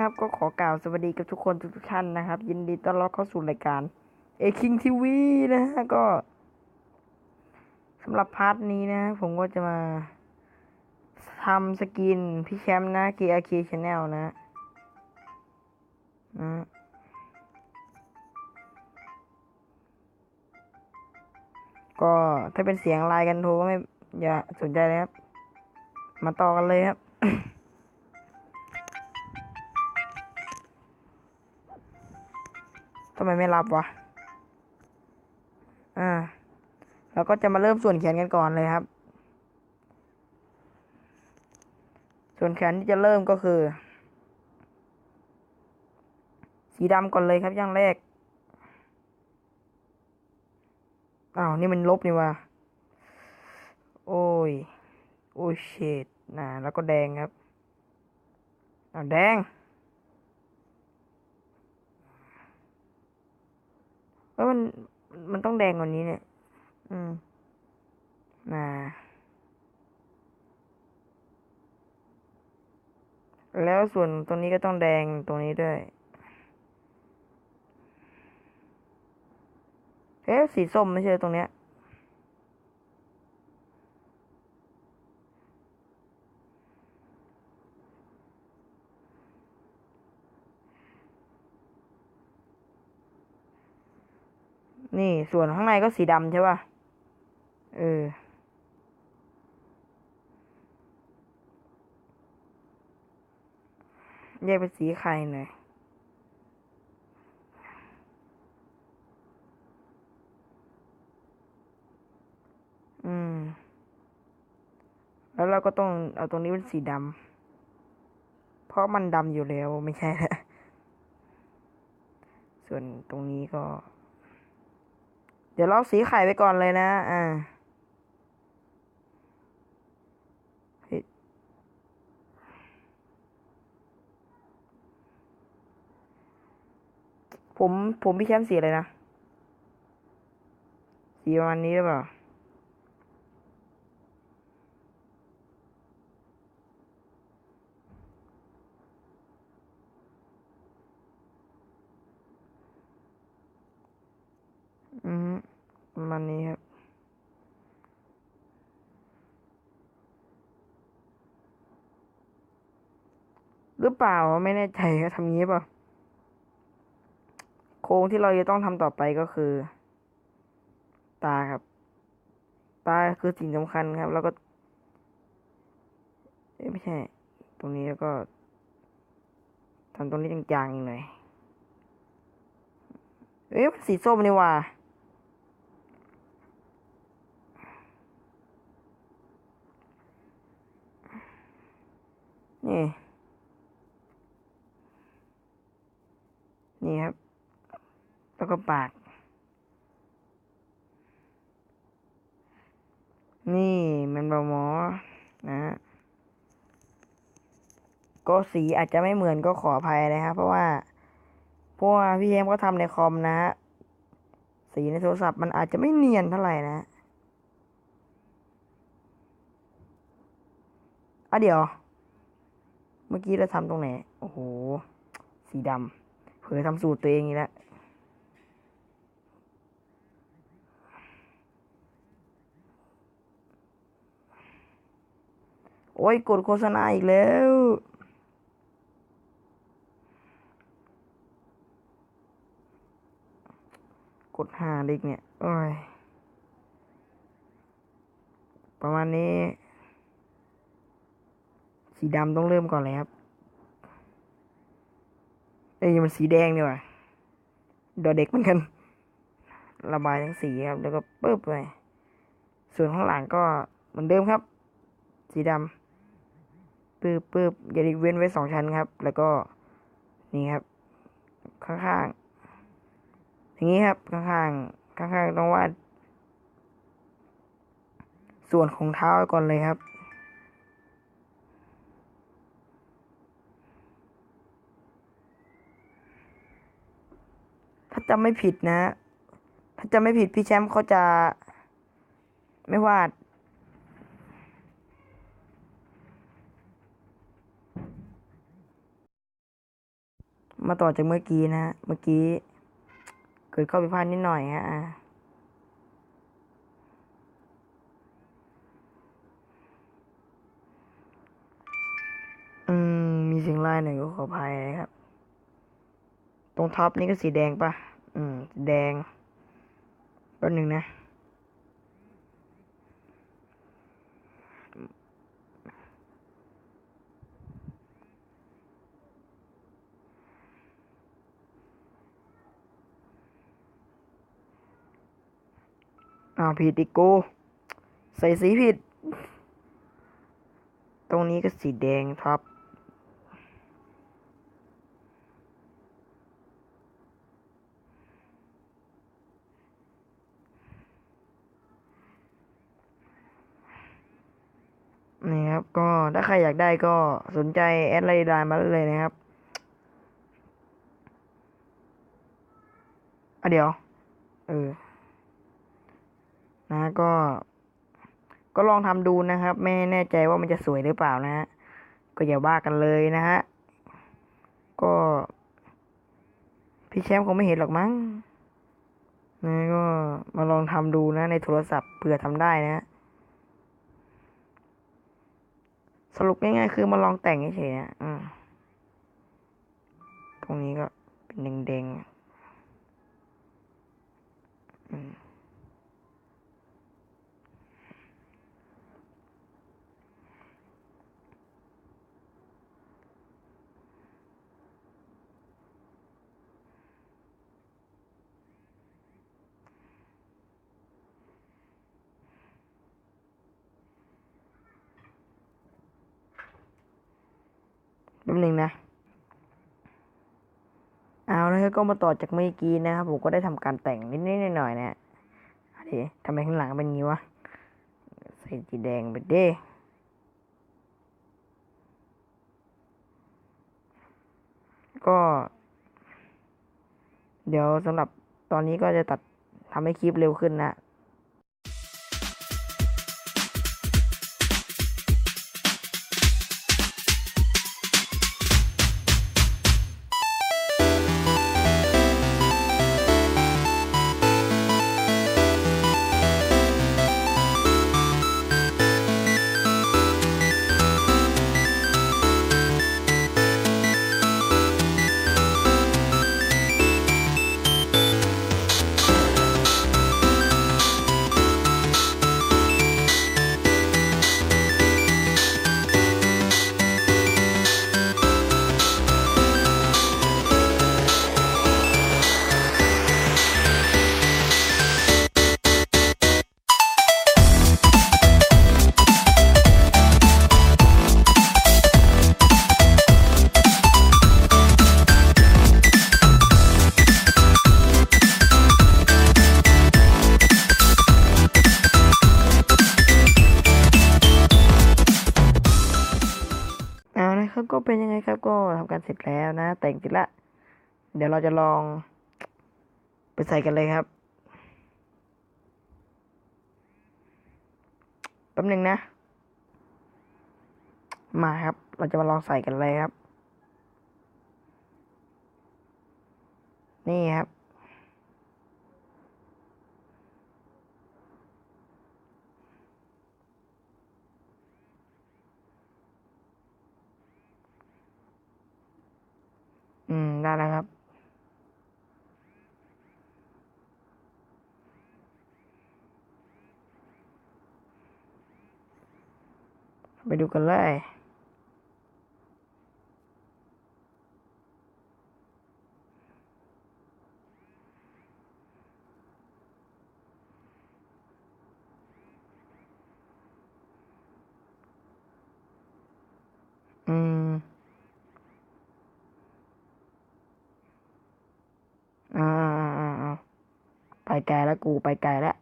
นะครับ ก็ขอกล่าวสวัสดีกับทุกคนทุกท่านนะครับ ยินดีต้อนรับเข้าสู่รายการเอคิงทีวีนะฮะก็สำหรับพาร์ทนี้นะ ผมก็จะมาทำสกินพี่แชมป์นะ KRK Channel นะนะก็ถ้าเป็นเสียงไลน์กันโทรก็ไม่อย่าสนใจเลยครับ มาต่อกันเลยครับ ทำไมไม่รับวะ อ่า แล้วก็จะมาเริ่มส่วนแขนกันก่อนเลยครับ ส่วนแขนที่จะเริ่มก็คือ สีดำก่อนเลยครับอย่างแรก อ้าว นี่มันลบนี่วะโอ้ย โอ้ยเชดนะแล้วก็แดงครับ อ้าว แดง เอ้ยมันมันต้องแดงกว่านี้เนี่ย อืมนะแล้วส่วนตรงนี้ก็ต้องแดงตรงนี้ด้วยเอ๊ะสีส้มไม่ใช่ตรงเนี้ย นี่ส่วนข้างในก็สีดำใช่ป่ะ เออ แยกเป็นสีไข่หน่อยอืม แล้วเราก็ต้องเอาตรงนี้เป็นสีดำ เพราะมันดำอยู่แล้วไม่ใช่แล้วส่วนตรงนี้ก็ ดี๋ยวเราสีไข่ไปก่อนเลยนะ อ่าผม ผมพี่แชมป์สีอะไรนะ สีประมาณนี้หรือเปล่า อืมประ มาณนี้ครับหรือเปล่าไม่แน่ใจก็ทำงี้เปล่าโครงที่เราจะต้องทำต่อไปก็คือ ตาครับ ตาคือสิ่งสำคัญครับ แล้วก็ เอ้ไม่ใช่ ตรงนี้แล้วก็ทำตรงนี้จางๆอีกหน่อยเอ๊ะมันสีส้มนี่ว่า นี่ นี่ครับ แล้วก็ปาก นี่มันเบาหมอนะ ก็สีอาจจะไม่เหมือนก็ขออภัยนะครับ เพราะว่าเพราะว่าพี่เอ็มก็ทำในคอมนะฮะ สีในโทรศัพท์มันอาจจะไม่เนียนเท่าไหร่นะอะเดี๋ยว เมื่อกี้เราทำตรงไหน โอ้โห สีดำเผลอทำสูตรตัวเองอีกแล้ว โอ้ยกดโฆษณาอีกแล้ว กดหาเด็กเนี่ยโอ้ยประมาณนี้ สีดำต้องเริ่มก่อนเลยครับ เอ้ยมันสีแดงดีกว่าดอเด็กเหมือนกัน ระบายทั้งสีครับ แล้วก็ปึ๊บไปส่วนข้างหลังก็เหมือนเดิมครับ สีดำ ปึ๊บปึ๊บอย่าด้เว้นไว้สองชั้นครับ แล้วก็นี่ครับ ข้างๆอย่างนี้ครับ ข้างๆข้างๆต้องวาดส่วนของเท้าก่อนเลยครับ ถ้าจำไม่ผิดนะ ถ้าจำไม่ผิดพี่แชมป์เขาจะไม่วาด มาต่อจากเมื่อกี้นะเมื่อกี้ เกิดข้อผิดพลาดนิดหน่อยฮะอืม มีเสียงไล่หน่อยก็ขออภัยนะครับ ตรงท็อปนี่ก็สีแดงปะอืม แดงแป๊บหนึ่งนะ อ้าวผิดอีกกูใส่สีผิด ตรงนี้ก็สีแดงท็อปนี่ครับ ก็ถ้าใครอยากได้ก็สนใจแอดไลน์ไลน์มาเลยนะครับอะเดี๋ยว เออ นะก็ ก็ลองทำดูนะครับ ไม่แน่ใจว่ามันจะสวยหรือเปล่านะฮะก็อย่าว่ากันเลยนะฮะก็พี่แชมป์คงไม่เห็นหรอกมั้งนะก็มาลองทำดูนะ ในโทรศัพท์เผื่อทำได้นะฮะสรุปง่ายๆคือมาลองแต่งเฉยๆนะอืมตรงนี้ก็เป็นแดงๆ ป๊บหนึ่งนะ เอาแล้วก็มาต่อจากเมื่อกี้นะครับผมก็ได้ทำการแต่งนิดๆหน่อยๆนะฮะเดี๋ยวทำไมข้างหลังเป็นงี้วะ ใส่สีแดงไปเด้ก็ เดี๋ยวสำหรับตอนนี้ก็จะตัดทำให้คลิปเร็วขึ้นนะ เป็นยังไงครับก็ทำการเสร็จแล้วนะ แต่งเสร็จละ เดี๋ยวเราจะลองไปใส่กันเลยครับแป๊บหนึ่งนะ มาครับ เราจะมาลองใส่กันเลยครับ นี่ครับ อืม ได้แล้วครับ ไปดูกันเลย อืม อ่าอ่าอ่าอ่า ไปไกลแล้วกูไปไกลแล้ว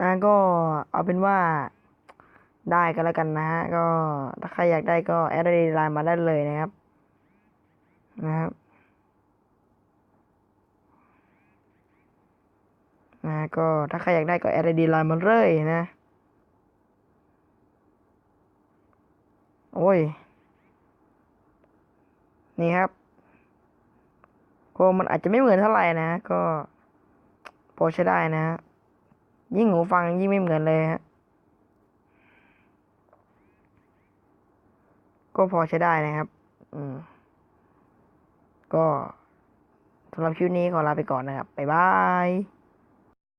อ่าก็เอาเป็นว่าได้กันแล้วกันนะฮะ ก็ถ้าใครอยากได้ก็แอดไลน์มาได้เลยนะครับ นะครับนะก็ถ้าใครอยากได้ก็แอดไลน์มาเลยนะ โอ้ย นี่ครับก็มันอาจจะไม่เหมือนเท่าไหร่นะ ก็พอใช้ได้นะยิ่งหูฟังยิ่งไม่เหมือนเลยฮะก็พอใช้ได้นะครับ อืม ก็สำหรับคลิปนี้ขอลาไปก่อนนะครับ บ๊ายบาย